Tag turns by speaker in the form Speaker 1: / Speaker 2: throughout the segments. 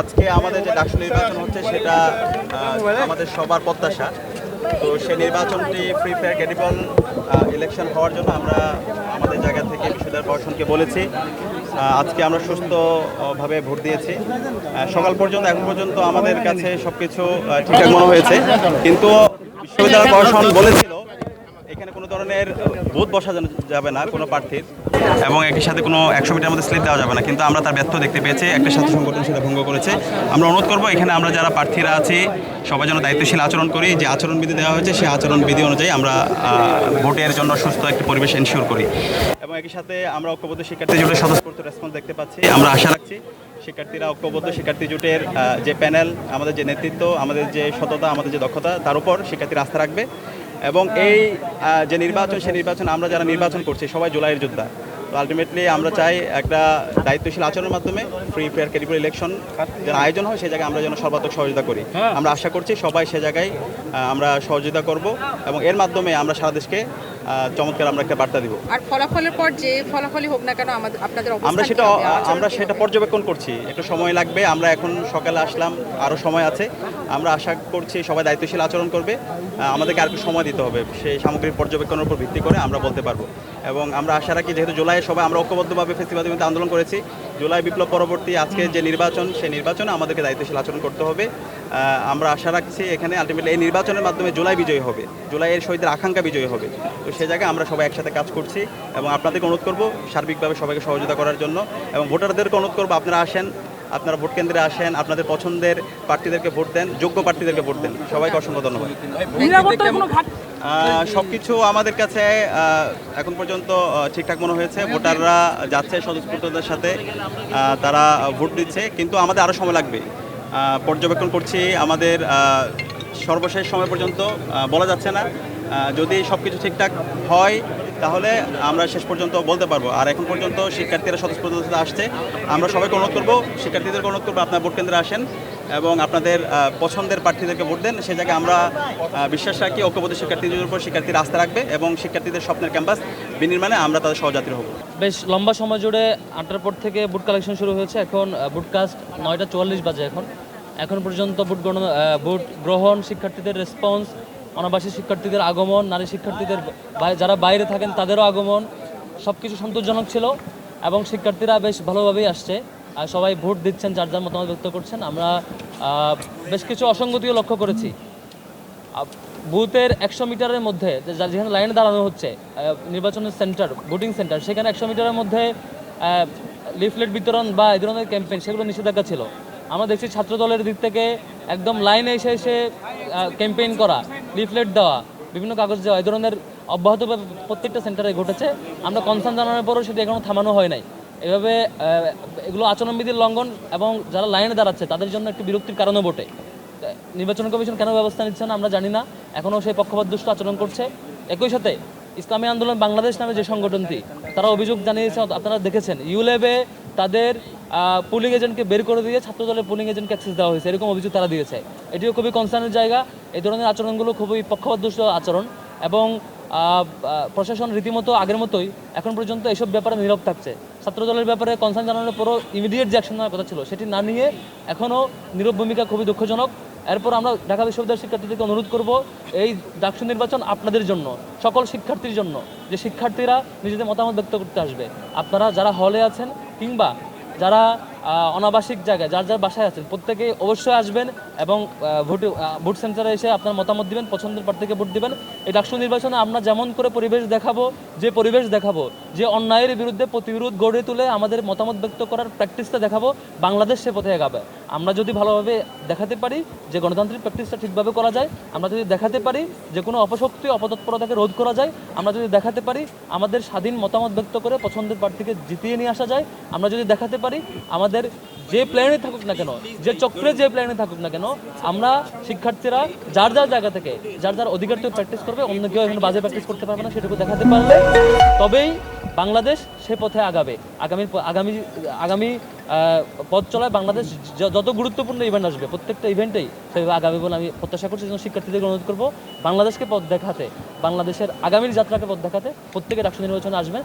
Speaker 1: আজকে আমাদের যে ডাকসু নির্বাচন হচ্ছে সেটা আমাদের সবার প্রত্যাশা। তো সেই নির্বাচনটি ফ্রি ফেয়ার ক্রেডিবল ইলেকশন হওয়ার জন্য আমরা আমাদের জায়গা থেকে বিশ্ববিদ্যালয় প্রশাসনকে বলেছি। আজকে আমরা সুস্থভাবে ভোট দিয়েছি। সকাল পর্যন্ত, এখন পর্যন্ত আমাদের কাছে সব কিছু ঠিকঠাক মনে হয়েছে। কিন্তু বিশ্ববিদ্যালয় প্রশাসন বলেছিল, এখানে কোনো ধরনের ভোট বসা যাবে না, কোনো প্রার্থীর। এবং একই সাথে কোনো একশো মিটার মধ্যে স্লিপ দেওয়া যাবে না। কিন্তু আমরা তার ব্যর্থ দেখতে পেয়েছি, একটা ছাত্র সংগঠন সেটা ভঙ্গ করেছে। আমরা অনুরোধ করব, এখানে আমরা যারা প্রার্থীরা আছি, সবাই যেন দায়িত্বশীল আচরণ করি। যে আচরণবিধি দেওয়া হয়েছে, সেই আচরণবিধি অনুযায়ী আমরা ভোটের জন্য সুস্থ একটি পরিবেশ এনশিওর করি। এবং একই সাথে আমরা ঐক্যবদ্ধ শিক্ষার্থী জোটের স্বতঃস্ফূর্ত রেসপন্স দেখতে পাচ্ছি। আমরা আশা রাখছি শিক্ষার্থীরা ঐক্যবদ্ধ শিক্ষার্থী জোটের যে প্যানেল আমাদের যে নেতৃত্ব, আমাদের যে সততা, আমাদের যে দক্ষতা, তার উপর শিক্ষার্থীরা আস্থা রাখবে। এবং এই যে নির্বাচন সেই নির্বাচন আমরা যারা নির্বাচন করছি সবাই জুলাইয়ের যোদ্ধা। তো আলটিমেটলি আমরা চাই একটা দায়িত্বশীল আচরণের মাধ্যমে ফ্রি ফেয়ার ক্রেডিবল ইলেকশন যেন আয়োজন হয় সেই জায়গায় আমরা যেন সর্বাত্মক সহযোগিতা করি। আমরা আশা করছি সবাই সে জায়গায় আমরা সহযোগিতা করব এবং এর মাধ্যমে আমরা সারা দেশকে চমৎকার আমরা একটা বার্তা দিব।
Speaker 2: আর ফলাফলের পর যে ফলাফলই হোক না কেন আমাদের আপনাদের
Speaker 1: আমরা সেটা আমরা সেটা পর্যবেক্ষণ করছি। একটু সময় লাগবে আমরা এখন সকালে আসলাম আরও সময় আছে। আমরা আশা করছি সবাই দায়িত্বশীল আচরণ করবে। আমাদেরকে আর একটু সময় দিতে হবে। সেই সামগ্রিক পর্যবেক্ষণের উপর ভিত্তি করে আমরা বলতে পারব। এবং আমরা আশা রাখি যেহেতু জুলাইয়ে সবাই আমরা ঐক্যবদ্ধভাবে ফেস্টিভাল বিরুদ্ধে আন্দোলন করেছি, জুলাই বিপ্লব পরবর্তী আজকে যে নির্বাচন, সেই নির্বাচনে আমাদেরকে দায়িত্বশীল আচরণ করতে হবে। আমরা আশা রাখছি এখানে আলটিমেটলি এই নির্বাচনের মাধ্যমে জুলাই বিজয়ী হবে, জুলাইয়ের শহীদের আকাঙ্ক্ষা বিজয়ী হবে। তো সে জায়গায় আমরা সবাই একসাথে কাজ করছি এবং আপনাদেরকে অনুরোধ করব সার্বিকভাবে সবাইকে সহযোগিতা করার জন্য এবং ভোটারদেরকে অনুরোধ করব আপনারা আসেন আপনারা ভোট কেন্দ্রে আসেন আপনাদের পছন্দের প্রার্থীদেরকে ভোট দেন যোগ্য প্রার্থীদেরকে ভোট দেন। সবাইকে অসংখ্য ধন্যবাদ। সব কিছু আমাদের কাছে এখন পর্যন্ত ঠিকঠাক মনে হয়েছে। ভোটাররা যাচ্ছে স্বতঃস্ফূর্ততার সাথে তারা ভোট দিচ্ছে কিন্তু আমাদের আরও সময় লাগবে। পর্যবেক্ষণ করছি আমাদের সর্বশেষ সময় পর্যন্ত বলা যাচ্ছে না। যদি সব কিছু ঠিকঠাক হয় তাহলে আমরা শেষ পর্যন্ত বলতে পারব। আর এখন পর্যন্ত শিক্ষার্থীরা স্বতঃস্ফূর্ততা আসছে। আমরা সবাইকে অনুরোধ করব, শিক্ষার্থীদেরকে অনুরোধ করব আপনার ভোট কেন্দ্রে আসেন এবং আপনাদের পছন্দের প্রার্থীদেরকে ভোট দেন। সে জায়গায় আমরা বিশ্বাস রাখি, ঐক্যবদ্ধ শিক্ষার্থীদের উপর শিক্ষার্থীরা আস্থা রাখবে এবং শিক্ষার্থীদের স্বপ্নের ক্যাম্পাস বিনির্মাণে আমরা তাদের সহযাত্রী হব।
Speaker 3: বেশ, লম্বা সময় জুড়ে আটটার পর থেকে বুট কালেকশন শুরু হয়েছে। এখন বুট কাস্ট নয়টা চুয়াল্লিশ বাজে এখন। এখন পর্যন্ত বুট গণ বুট গ্রহণ শিক্ষার্থীদের রেসপন্স অনাবাসী শিক্ষার্থীদের আগমন, নারী শিক্ষার্থীদের যারা বাইরে থাকেন তাদেরও আগমন সব কিছু সন্তোষজনক ছিল এবং শিক্ষার্থীরা বেশ ভালোভাবেই আসছে। আর সবাই ভোট দিচ্ছেন, যার যার মতামত ব্যক্ত করছেন। আমরা বেশ কিছু অসঙ্গতিও লক্ষ্য করেছি। বুথের একশো মিটারের মধ্যে যেখানে লাইনে দাঁড়ানো হচ্ছে নির্বাচনের সেন্টার, ভোটিং সেন্টার, সেখানে একশো মিটারের মধ্যে লিফলেট বিতরণ বা এই ধরনের ক্যাম্পেইন, সেগুলো নিষেধাজ্ঞা ছিল। আমরা দেখছি ছাত্র দলের দিক থেকে একদম লাইনে এসে এসে ক্যাম্পেইন করা লিফলেট দেওয়া, বিভিন্ন কাগজ দেওয়া, এই ধরনের অব্যাহত প্রত্যেকটা সেন্টারে ঘটেছে। আমরা কনসার্ন জানানোর পরও সেটা এখনও থামানো হয় নাই। এভাবে এগুলো আচরণবিধির লঙ্ঘন এবং যারা লাইনে দাঁড়াচ্ছে, তাদের জন্য একটি বিরক্তির কারণও বটে। নির্বাচন কমিশন কেন ব্যবস্থা নিচ্ছে না, আমরা জানি না। এখনও সেই পক্ষপাত দুষ্ট আচরণ করছে। একই সাথে, ইসলামী আন্দোলন বাংলাদেশ নামে যে সংগঠনটি, তারা অভিযোগ জানিয়েছে, আপনারা দেখেছেন, ইউলেবে তাদের পুলিং এজেন্টকে বের করে দিয়ে ছাত্র দলের পুলিং এজেন্টকে অ্যাক্সেস দেওয়া হয়েছে। এরকম অভিযোগ তারা দিয়েছে। এটিও খুবই কনসার্নের জায়গা। এই ধরনের আচরণগুলো খুবই পক্ষপাত দুষ্ট আচরণ এবং প্রশাসন রীতিমতো আগের মতোই এখন পর্যন্ত এসব ব্যাপারে নীরব থাকছে। ছাত্র দলের ব্যাপারে কনসার্ন জানানোর পরও ইমিডিয়েট যে অ্যাকশন কথা ছিল, সেটি না নিয়ে এখনও নীরব ভূমিকা খুবই দুঃখজনক। এরপর আমরা ঢাকা বিশ্ববিদ্যালয়ের শিক্ষার্থীদেরকে অনুরোধ করব, এই ডাকসু নির্বাচন আপনাদের জন্য, সকল শিক্ষার্থীর জন্য, যে শিক্ষার্থীরা নিজেদের মতামত ব্যক্ত করতে আসবে। আপনারা যারা হলে আছেন কিংবা যারা অনাবাসিক জায়গায়, যার যার বাসায় আছেন প্রত্যেকেই অবশ্যই আসবেন এবং ভোট ভোট সেন্টারে এসে আপনার মতামত দিবেন, পছন্দের প্রার্থীকে ভোট দিবেন। এই ডাকসু নির্বাচনে আমরা যেমন করে পরিবেশ দেখাবো, যে পরিবেশ দেখাবো, যে অন্যায়ের বিরুদ্ধে প্রতিরোধ গড়ে তুলে আমাদের মতামত ব্যক্ত করার প্র্যাকটিসটা দেখাবো, বাংলাদেশ সে পথে এগাবে। আমরা যদি ভালোভাবে দেখাতে পারি যে গণতান্ত্রিক প্র্যাকটিসটা ঠিকভাবে করা যায়, আমরা যদি দেখাতে পারি যে কোনো অপশক্তি, অপতৎপরতাকে রোধ করা যায়, আমরা যদি দেখাতে পারি আমাদের স্বাধীন মতামত ব্যক্ত করে পছন্দের প্রার্থীকে জিতিয়ে নিয়ে আসা যায়, আমরা যদি দেখাতে পারি আমাদের যে প্ল্যানে থাকুক না কেন, যে চক্রে যে প্ল্যানে থাকুক না কেন, আমরা শিক্ষার্থীরা যার যার জায়গা থেকে, যার যার অধিকার প্র্যাকটিস করবে, অন্য কেউ এখানে বাজে প্র্যাকটিস করতে পারবে না, সেটুকু দেখাতে পারলে তবেই বাংলাদেশ সে পথে আগাবে। আগামী আগামী আগামী পথ চলায় বাংলাদেশ যত গুরুত্বপূর্ণ ইভেন্ট আসবে, প্রত্যেকটা ইভেন্টেই সেভাবে আগামী বলে আমি প্রত্যাশা করছি। এবং শিক্ষার্থীদের অনুরোধ করব, বাংলাদেশকে পথ দেখাতে, বাংলাদেশের আগামীর যাত্রাকে পথ দেখাতে প্রত্যেকে রাষ্ট্র নির্বাচনে আসবেন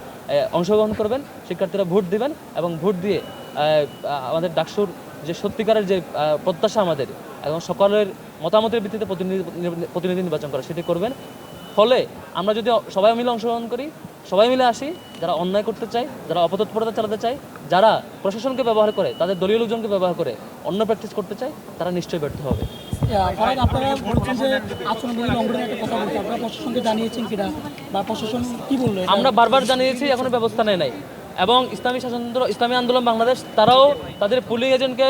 Speaker 3: অংশগ্রহণ করবেন, শিক্ষার্থীরা ভোট দিবেন এবং ভোট দিয়ে আমাদের ডাকসুর যে সত্যিকারের যে প্রত্যাশা আমাদের এবং সকলের মতামতের ভিত্তিতে প্রতিনিধি প্রতিনিধি নির্বাচন করা, সেটি করবেন। ফলে আমরা যদি সবাই মিলে অংশগ্রহণ করি সবাই মিলে আসি যারা অন্যায় করতে চায় যারা অপতৎপরতা চালাতে চায় যারা প্রশাসনকে ব্যবহার করে তাদের দলীয় লোকজনকে ব্যবহার করে অন্য প্র্যাকটিস করতে চায় তারা নিশ্চয়ই ব্যর্থ হবে।
Speaker 4: আপনারা বলছেন যে আচরণবিধি লঙ্ঘনের একটা কথা আপনারা প্রশাসনকে জানিয়েছেন কিনা? বা প্রশাসন কি বলল?
Speaker 3: আমরা বারবার জানিয়েছি এখনও ব্যবস্থা নেয় নাই। এবং ইসলামী শাসনতন্ত্র ইসলামী আন্দোলন বাংলাদেশ তারাও তাদের পুলিং এজেন্টকে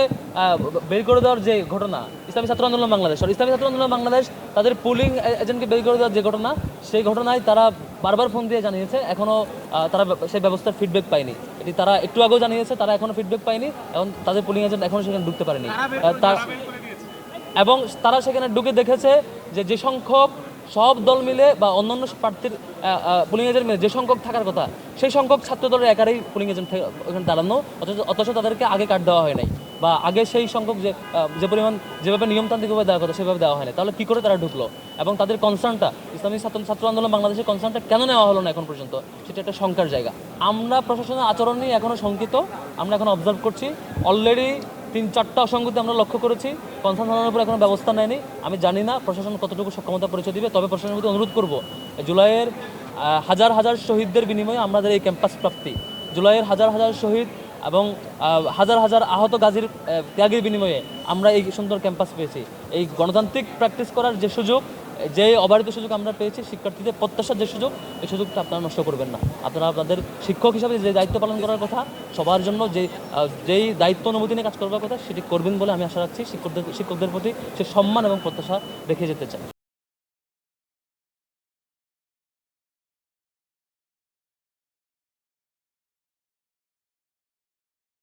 Speaker 3: বের করে দেওয়ার যে ঘটনা ইসলামী ছাত্র আন্দোলন বাংলাদেশ আর ইসলামী ছাত্র আন্দোলন বাংলাদেশ তাদের পুলিং এজেন্টকে বের করে দেওয়ার যে ঘটনা সেই ঘটনায় তারা বারবার ফোন দিয়ে জানিয়েছে এখনও তারা সেই ব্যবস্থার ফিডব্যাক পায়নি। এটি তারা একটু আগেও জানিয়েছে তারা এখনও ফিডব্যাক পায়নি এবং তাদের পুলিং এজেন্ট এখনও সেখানে ঢুকতে পারেনি। তার এবং তারা সেখানে ঢুকে দেখেছে যে যে সংখ্যক সব দল মিলে বা অন্যান্য প্রার্থীর পুলিং এজেন্ট মিলে যে সংখ্যক থাকার কথা, সেই সংখ্যক ছাত্র দলের একারই পুলিং এজেন্ট ওখানে দাঁড়ানো, অথচ অথচ তাদেরকে আগে কার্ড দেওয়া হয় নাই বা আগে সেই সংখ্যক যে যে পরিমাণ, যেভাবে নিয়মতান্ত্রিকভাবে দেওয়া কথা সেভাবে দেওয়া হয় না তাহলে কী করে তারা ঢুকলো? এবং তাদের কনসার্নটা ইসলামী ছাত্র ছাত্র আন্দোলন বাংলাদেশের কনসার্নটা কেন নেওয়া হলো না এখন পর্যন্ত? সেটা একটা শঙ্কার জায়গা। আমরা প্রশাসনের আচরণ নিয়ে এখনও শঙ্কিত, আমরা এখন অবজার্ভ করছি। অলরেডি তিন চারটা অসঙ্গতি আমরা লক্ষ্য করেছি। কনসার্ন থানার উপর এখনও ব্যবস্থা নেয়নি। আমি জানি না প্রশাসন কতটুকু সক্ষমতা পরিচয় দিবে, তবে প্রশাসনের প্রতি অনুরোধ করব জুলাইয়ের হাজার হাজার শহীদদের বিনিময়ে আমাদের এই ক্যাম্পাস প্রাপ্তি, জুলাইয়ের হাজার হাজার শহীদ এবং হাজার হাজার আহত গাজীর ত্যাগের বিনিময়ে আমরা এই সুন্দর ক্যাম্পাস পেয়েছি। এই গণতান্ত্রিক প্র্যাকটিস করার যে সুযোগ যে অবারিত সুযোগ আমরা পেয়েছি, শিক্ষার্থীদের প্রত্যাশার যে সুযোগ, এই সুযোগটা আপনারা নষ্ট করবেন না। আপনারা আপনাদের শিক্ষক হিসাবে যে দায়িত্ব পালন করার কথা, সবার জন্য যে যেই দায়িত্ব অনুমতি নিয়ে কাজ করবার কথা, সেটি করবেন বলে আমি আশা রাখছি। শিক্ষকদের শিক্ষকদের প্রতি সে সম্মান এবং প্রত্যাশা রেখে যেতে চাই।